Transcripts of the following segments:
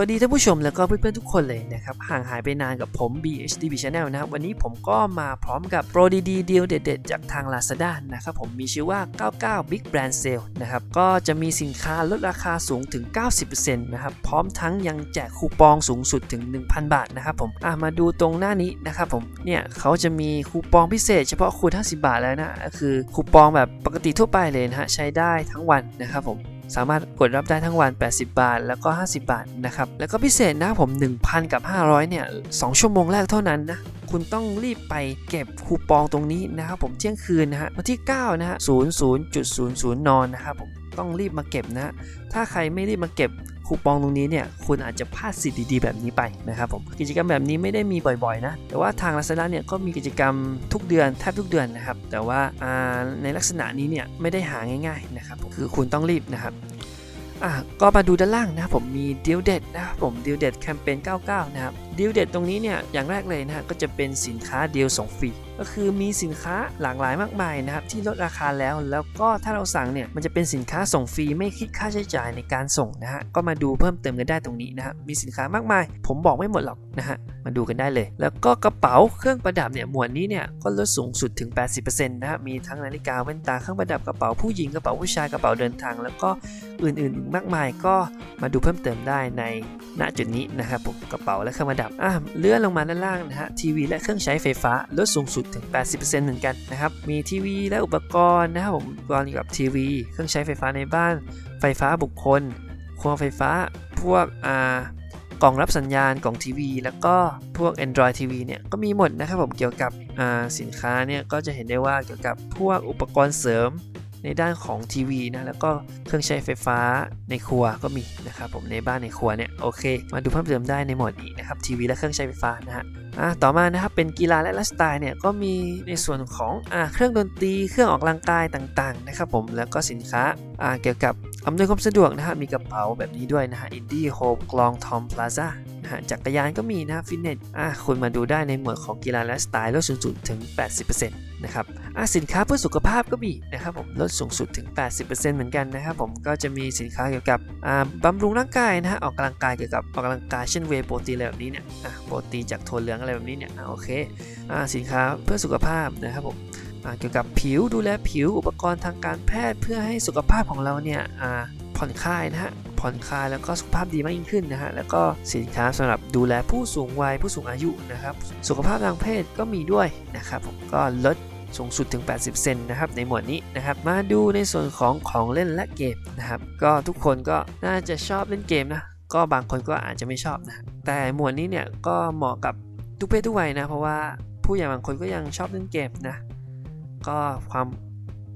วัสดีท่านผู้ชมแล้วก็เพื่อนๆทุกคนเลยนะครับ ห่างหายไปนานกับผม BHDB Channel นะครับวันนี้ผมก็มาพร้อมกับโปรดีๆดีลเด็ดๆ จากทาง Lazada นะครับผมมีชื่อว่า 99 Big Brand Sale นะครับก็จะมีสินค้าลดราคาสูงถึง 90%นะครับพร้อมทั้งยังแจกคูปองสูงสุดถึง 1,000 บาทนะครับผมอะมาดูตรงหน้านี้นะครับผมเนี่ยเขาจะมีคูปองพิเศษเฉพาะคูณ50 บาทแล้วนะคือคูปองแบบปกติทั่วไปเลยนะฮะใช้ได้ทั้งวันนะครับผม สามารถกดรับได้ทั้งวัน 80 บาท แล้วก็ 50 บาทนะครับ แล้วก็พิเศษนะผม 1,000 กับ 500 เนี่ย 2 ชั่วโมงแรกเท่านั้นนะ คุณต้องรีบไปเก็บคูปองตรงนี้นะครับผมเที่ยงคืนนะฮะ วันที่ 9 นะฮะ 00.00 นอนนะครับผม ต้องรีบมาเก็บนะฮะถ้าใครไม่รีบมาเก็บ คูปองตรงนี้เนี่ยคุณอาจจะพลาดสิทธิ์ดีๆแบบนี้ไปนะครับผมกิจกรรมแบบนี้ไม่ได้มีบ่อยๆนะแต่ว่าทาง Lazada เนี่ยก็มีกิจกรรมทุกเดือนแทบทุกเดือนนะครับแต่ว่าในลักษณะนี้เนี่ยไม่ได้หาง่ายๆนะครับผมคือคุณต้องรีบนะครับอะก็มาดูด้านล่างนะครับผมมีดีลเด็ดนะครับผมดีลเด็ดแคมเปญ99 นะครับ ดีลเด็ดตรงนี้เนี่ยอย่างแรกเลยนะฮะก็จะเป็นสินค้าเดีลส่งฟรีก็คือมีสินค้าหลากหลายมากมายนะครับที่ลดราคาแล้ว แล้วก็ถ้าเราสั่งเนี่ยมันจะเป็นสินค้าส่งฟรีไม่คิดค่าใช้จ่ายในการส่งนะฮะก็มาดูเพิ่มเติมกันได้ตรงนี้นะฮะมีสินค้ามากมาย ผมบอกไม่หมดหรอกนะฮะมาดูกันได้เลย แล้วก็กระเป๋าเครื่องประดับเนี่ยหมวดนี้เนี่ยก็ลดสูงสุดถึง 80%นะฮะมีทั้งนาฬิกาแว่นตาเครื่องประดับกระเป๋าผู้หญิงกระเป๋าผู้ชายกระเป๋าเดินทาง แล้วก็อื่นๆอีกมากมายก็มาดูเพิ่มเติมได้ในณจุดนี้นะครับผมกระเป๋าและเครื่องประดับอะเลื่อนลงมาด้านล่างนะฮะทีวีและเครื่องใช้ไฟฟ้าลดสูงสุดถึง 80%เหมือนกันนะครับ มีทีวีและอุปกรณ์นะครับผมอุปกรณ์เกี่ยวกับทีวี เครื่องใช้ไฟฟ้าในบ้าน ไฟฟ้าบุคคลครัวไฟฟ้า พวกอ่ากล่องรับสัญญาณกล่องทีวี แล้วก็พวก Android TV เนี่ยก็มีหมดนะครับผมเกี่ยวกับสินค้าเนี่ยก็จะเห็นได้ว่าเกี่ยวกับพวกอุปกรณ์เสริม ในด้านของทีวีนะแล้วก็เครื่องใช้ไฟฟ้าในครัวก็มีนะครับผมในบ้านในครัวเนี่ยโอเค มาดูเพิ่มเติมได้ในหมวดนี้นะครับทีวีและเครื่องใช้ไฟฟ้านะฮะอะต่อมานะครับเป็นกีฬาและไลฟ์สไตล์เนี่ยก็มีในส่วนของอ่าเครื่องดนตรีเครื่องออกกำลังกายต่างๆนะครับผมแล้วก็สินค้าอ่าเกี่ยวกับอำนวยความสะดวกนะฮะมีกระเป๋าแบบนี้ด้วยนะฮะอินดี้โฮมกลองทอมพลาซ่า นะฮะจักรยานก็มีนะฟิตเนสอะคุณมาดูได้ในหมวดของกีฬาและสไตล์ลดสูงสุดถึง 80%นะครับอะสินค้าเพื่อสุขภาพก็มีนะครับผมลดสูงสุดถึง 80%เหมือนกันนะครับผมก็จะมีสินค้าเกี่ยวกับอ่าบำรุงร่างกายนะฮะออกกำลังกายเกี่ยวกับออกกำลังกายเช่นเวโปรตีนอะไรแบบนี้เนี่ยอะโปรตีนจากถั่วเหลืองอะไรแบบนี้เนี่ยอะโอเคอะสินค้าเพื่อสุขภาพนะครับผมอะเกี่ยวกับผิวดูแลผิวอุปกรณ์ทางการแพทย์เพื่อให้สุขภาพของเราเนี่ยอ่าผ่อนคลายนะฮะ ผ่อนคลายแล้วก็สุขภาพดีมากยิ่งขึ้นนะฮะแล้วก็สินค้าสำหรับดูแลผู้สูงวัยผู้สูงอายุนะครับสุขภาพทางเพศก็มีด้วยนะครับผมก็ลดสูงสุดถึง 80 เซนนะครับในหมวดนี้นะครับ มาดูในส่วนของของเล่นและเกมนะครับ ก็ทุกคนก็น่าจะชอบเล่นเกมนะ ก็บางคนก็อาจจะไม่ชอบนะ แต่หมวดนี้เนี่ยก็เหมาะกับทุกเพศทุกวัยนะ เพราะว่าผู้ใหญ่บางคนก็ยังชอบเล่นเกมนะ ก็ความ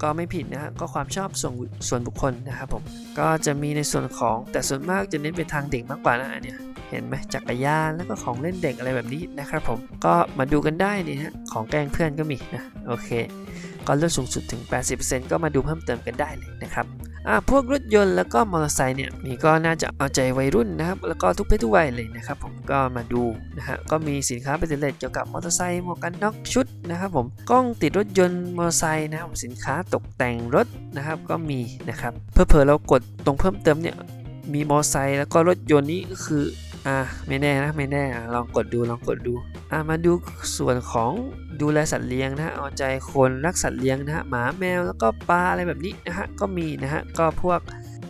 ก็ไม่ผิดนะฮะก็ความชอบส่วนส่วนบุคคลนะครับผมก็จะมีในส่วนของแต่ส่วนมากจะเน้นไปทางเด็กมากกว่านะเนี่ยเห็นไหมจักรยานแล้วก็ของเล่นเด็กอะไรแบบนี้นะครับผมก็มาดูกันได้นี่ฮะของแกล้งเพื่อนก็มีนะโอเค ก็ลดสูงสุดถึง 80%ก็มาดูเพิ่มเติมกันได้เลยนะครับ พวกรถยนต์แล้วก็มอเตอร์ไซค์เนี่ยนี่ก็น่าจะเอาใจวัยรุ่นนะครับ แล้วก็ทุกเพศทุกวัยเลยนะครับ ผมก็มาดูนะฮะก็มีสินค้าเป็นเเกี่ยวกับมอเตอร์ไซค์หมวกกันน็อกชุดนะครับ ผมกล้องติดรถยนต์มอเตอร์ไซค์นะครับสินค้าตกแต่งรถนะครับก็มีนะครับเพื่อเผอเรากดตรงเพิ่มเติมเนี่ยมีมอเตอร์ไซค์แล้วก็รถยนต์นี้ก็คืออ่าไม่แน่นะไม่แน่อะลองกดดูลองกดดู อ่ามาดูส่วนของดูแลสัตว์เลี้ยงนะฮะเอาใจคนรักสัตว์เลี้ยงนะฮะหมาแมวแล้วก็ปลาอะไรแบบนี้นะฮะก็มีนะฮะก็พวก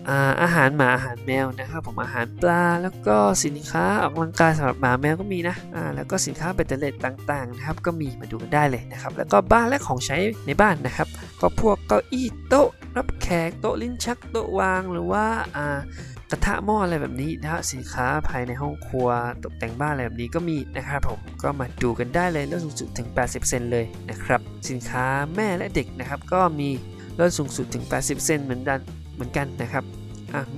อาอาหารหมาอาหารแมวนะครับผมอาหารปลาแล้วก็สินค้าออกกำลังกายสำหรับหมาแมวก็มีนะอ่าแล้วก็สินค้าเบตเตอร์เลตต่างๆนะครับก็มีมาดูกันได้เลยนะครับแล้วก็บ้านและของใช้ในบ้านนะครับ ก็พวกเก้าอี้โต๊ะรับแขกโต๊ะลิ้นชักโต๊ะวางหรือว่าอ่า กระทะหม้ออะไรแบบนี้นะฮะสินค้าภายในห้องครัวตกแต่งบ้านอะไรแบบนี้ก็มีนะครับผมก็มาดูกันได้เลยลดสูงสุดถึง 80%เลยนะครับสินค้าแม่และเด็กนะครับก็มีลดสูงสุดถึง 80%เหมือนกันเหมือนกันนะครับ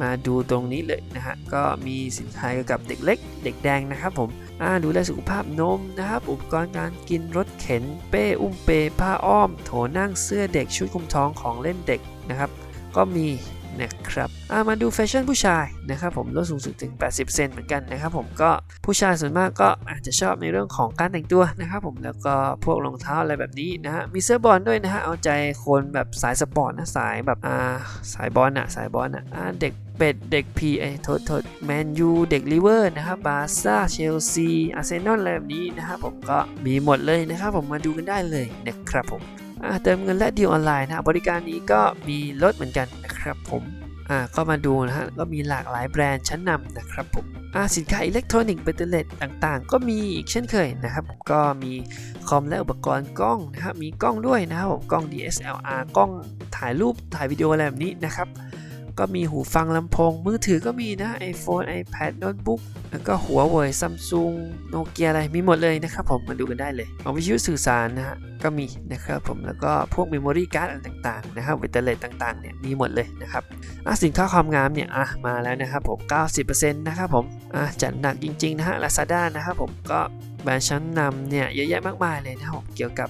มาดูตรงนี้เลยนะฮะก็มีสินค้าเกี่ยวกับเด็กเล็ก เด็กแดงนะครับผมดูแลสุขภาพนมนะครับ อุปกรณ์การกินรถเข็น เป้อุ้มเปผ้าอ้อม โถนั่งเสื้อเด็กชุดคลุมท้องของเล่นเด็กนะครับ ก็มี นะครับามาดูแฟชั่นผู้ชายนะครับผมลดสูงสุดถึง 80%เหมือนกันนะครับผมก็ผู้ชายส่วนมากก็อาจจะชอบในเรื่องของการแต่งตัวนะครับผมแล้วก็พวกรองเท้าอะไรแบบนี้นะฮะมีเสื้อบอลด้วยนะฮะเอาใจคนแบบสายสปอร์ตนะสายแบบอ่าสายบอลอะสายบอลอะอ่าเด็กเป็ดเด็กพีไอโทษโทษแมนยูเด็กลิเวอร์นะครับบาร์ซ่าเชลซีอาร์เซนอลอะไรแบบนี้นะครับผมก็มีหมดเลยนะครับผมมาดูกันได้เลยนะครับผม เติมเงินและดีลออนไลน์นะบริการนี้ก็มีลดเหมือนกันนะครับผมก็มาดูนะฮะก็มีหลากหลายแบรนด์ชั้นนำนะครับผมสินค้าอิเล็กทรอนิกส์เบตเตอร์เลตต่างๆ ก็มีอีกเช่นเคยนะครับผมก็มีคอมและอุปกรณ์กล้องนะครับมีกล้องด้วยนะครับผมกล้อง DSLR กล้องถ่ายรูปถ่ายวิดีโออะไรแบบนี้นะครับ ก็มีหูฟังลำโพง มือถือก็มีนะ iPhone iPad โน้ตบุ๊กแล้วก็หัวเว่ยซัมซุงโนเกียอะไรมีหมดเลยนะครับผมมาดูกันได้เลยเอาวิทยุสื่อสารนะฮะก็มีนะครับผมแล้วก็พวกเมมโมรี่การ์ดอะไรต่างๆนะครับเวทเทเลตต่างๆเนี่ยมีหมดเลยนะครับอะสินค้าความงามเนี่ยอะมาแล้วนะครับผม 90%นะครับผมอะจัดหนักจริงๆนะฮะ Lazada นะครับผมก็แบรนด์ชั้นนำเนี่ยเยอะแยะมากมายเลยนะครับเกี่ยวกับ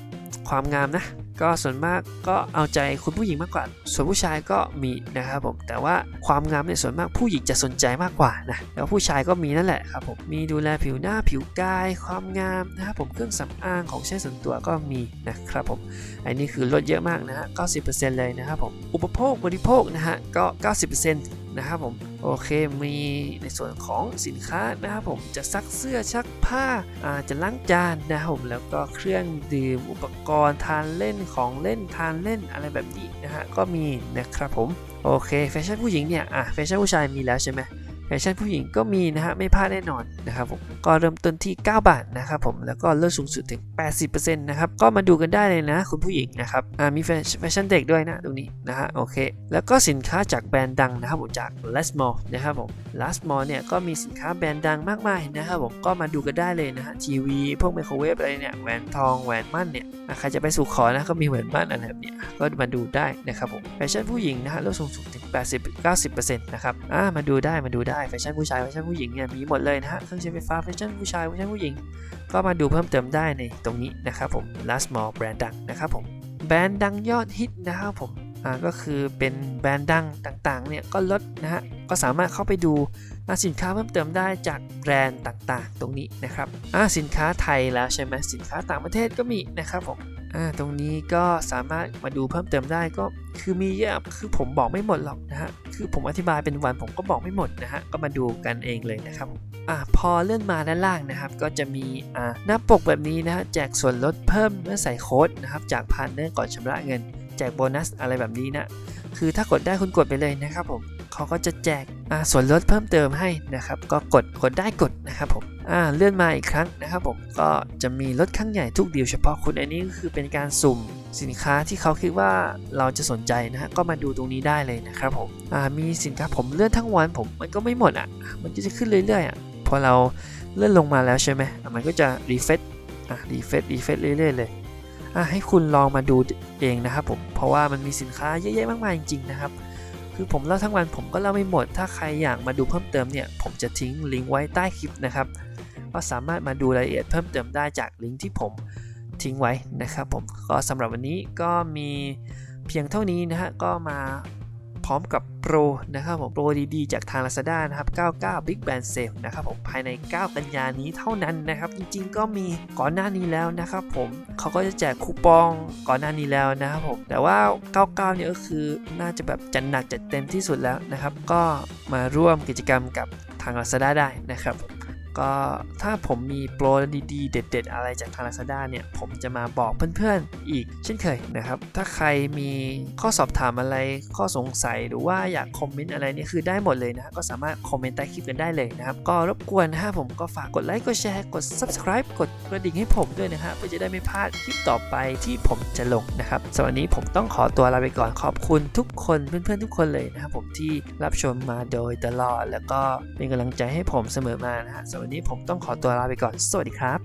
ความงามนะ ก็ส่วนมากก็เอาใจคุณผู้หญิงมากกว่า ส่วนผู้ชายก็มีนะครับผม แต่ว่าความงามเนี่ยส่วนมากผู้หญิงจะสนใจมากกว่านะ แล้วผู้ชายก็มีนั่นแหละครับผม มีดูแลผิวหน้าผิวกาย ความงามนะครับผมเครื่องสำอางของใช้ส่วนตัวก็มีนะครับผม อันนี้คือลดเยอะมากนะฮะ 90%เลยนะครับผม อุปโภคบริโภคนะฮะก็ 90%นะครับผม โอเคมีในส่วนของสินค้านะครับผมจะซักเสื้อชักผ้าาจะล้างจานนะครับผมแล้วก็เครื่องดื่มอุปกรณ์ทานเล่นของเล่นทานเล่นอะไรแบบนี้นะฮะก็มีนะครับผมโอเคแฟชั่นผู้หญิงเนี่ยอะแฟชั่นผู้ชายมีแล้วใช่ไหม แฟชั่นผู้หญิงก็มีนะฮะไม่พลาดแน่นอนนะครับผมก็เริ่มต้นที่ 9 บาทนะครับผมแล้วก็ลดสูงสุดถึง 80%นะครับก็มาดูกันได้เลยนะ คุณผู้หญิงนะครับมีแฟชั่นเด็กด้วยนะตรงนี้นะฮะโอเค แล้วก็สินค้าจากแบรนด์ดังนะครับผมจาก Last Mall นะครับผม Last Mall เนี่ยก็มีสินค้าแบรนด์ดังมากมายนะครับผมก็มาดูกันได้เลยนะฮะทีวีพวกไมโครเวฟอะไรเนี่ยแหวนทองแหวนมั่นเนี่ยใครจะไปสู่ขอนะก็มีแหวนมั่นอะไรแบบเนี้ยก็มาดูได้นะครับผมแฟชั่นผู้หญิงนะฮะลดสูงสุดถึง 80-90%นะครับอ่ามาดูได้มาดูได้ได้แฟชั่นผู้ชายแฟชั่นผู้หญิงเนี่ยมีหมดเลยนะฮะเครื่องใช้ไฟฟ้าแฟชั่นผู้ชายแฟชั่นผู้หญิง ก็มาดูเพิ่มเติมได้ในตรงนี้นะครับผม Last Mall แบรนด์ดังนะครับผมแบรนด์ดังยอดฮิตนะครับผมอ่าก็คือเป็นแบรนด์ดังต่างๆ เนี่ยก็ลดนะฮะ ก็สามารถเข้าไปดูสินค้าเพิ่มเติมได้จากแบรนด์ต่างๆ ตรงนี้นะครับอ่าสินค้าไทยแล้วใช่ไหมสินค้าต่างประเทศก็มีนะครับผม ตรงนี้ก็สามารถมาดูเพิ่มเติมได้ก็คือมีเยอะคือผมบอกไม่หมดหรอกนะฮะคือผมอธิบายเป็นวันผมก็บอกไม่หมดนะฮะก็มาดูกันเองเลยนะครับอ่าพอเลื่อนมาด้านล่างนะครับ ก็จะมีอ่าหน้าปกแบบนี้นะฮะแจกส่วนลดเพิ่มเมื่อใส่โค้ดนะครับจากพาร์ทเนอร์ก่อนชำระเงิน แจกโบนัสอะไรแบบนี้นะคือถ้ากดได้คุณกดไปเลยนะครับผม เขาก็จะแจกส่วนลดเพิ่มเติมให้นะครับ ก็กดกดได้กดนะครับผมเลื่อนมาอีกครั้งนะครับผมก็จะมีลดครั้งใหญ่ทุกดีลเฉพาะคุณอันนี้ก็คือเป็นการสุ่มสินค้าที่เขาคิดว่าเราจะสนใจนะฮะก็มาดูตรงนี้ได้เลยนะครับผมมีสินค้าผมเลื่อนทั้งวันผมมันก็ไม่หมดอะมันก็จะขึ้นเรื่อยๆอะพอเราเลื่อนลงมาแล้วใช่ไหมมันก็จะรีเฟซอะรีเฟซรีเฟซเรื่อยๆเลยอะให้คุณลองมาดูเองนะครับผมเพราะว่ามันมีสินค้าเยอะแยะมากมายจริงๆนะครับ คือผมเล่าทั้งวันผมก็เล่าไม่หมด ถ้าใครอยากมาดูเพิ่มเติมเนี่ย ผมจะทิ้งลิงก์ไว้ใต้คลิปนะครับ ก็สามารถมาดูรายละเอียดเพิ่มเติมได้จากลิงก์ที่ผมทิ้งไว้นะครับผม ก็สำหรับวันนี้ก็มีเพียงเท่านี้นะฮะ ก็มา พร้อมกับโปรนะครับผมโปรดีๆ จากทาง Lazada นะครับ 99 Big Band Sale นะครับผมภายใน 9 กันยานี้เท่านั้นนะครับ จริงๆ ก็มีก่อนหน้านี้แล้วนะครับผมเขาก็จะแจกคูปองก่อนหน้านี้แล้วนะครับผมแต่ว่า 99 เนี่ยก็คือน่าจะแบบจัดหนักจัดเต็มที่สุดแล้วนะครับ ก็มาร่วมกิจกรรมกับทาง Lazada ได้นะครับ ก็ถ้าผมมีโปรดีๆ เด็ด ๆ อะไรจากทาง Lazada เนี่ย ผมจะมาบอกเพื่อนๆ อีกเช่นเคยนะครับ ถ้าใครมีข้อสอบถามอะไรข้อสงสัยหรือว่าอยากคอมเมนต์อะไรนี่คือได้หมดเลยนะก็สามารถคอมเมนต์ใต้คลิปกันได้เลยนะครับ ก็รบกวนนะฮะผมก็ฝากกดไลค์กดแชร์กด subscribe กดกระดิ่งให้ผมด้วยนะฮะเพื่อจะได้ไม่พลาดคลิปต่อไปที่ผมจะลงนะครับสำหรับวันนี้ผมต้องขอตัวลาไปก่อนขอบคุณทุกคนเพื่อนๆทุกคนเลยนะครับผมที่รับชมมาโดยตลอด แล้วก็เป็นกำลังใจให้ผมเสมอมานะฮะสำหรับวันนี้ผมต้องขอตัวลาไปก่อน สวัสดีครับ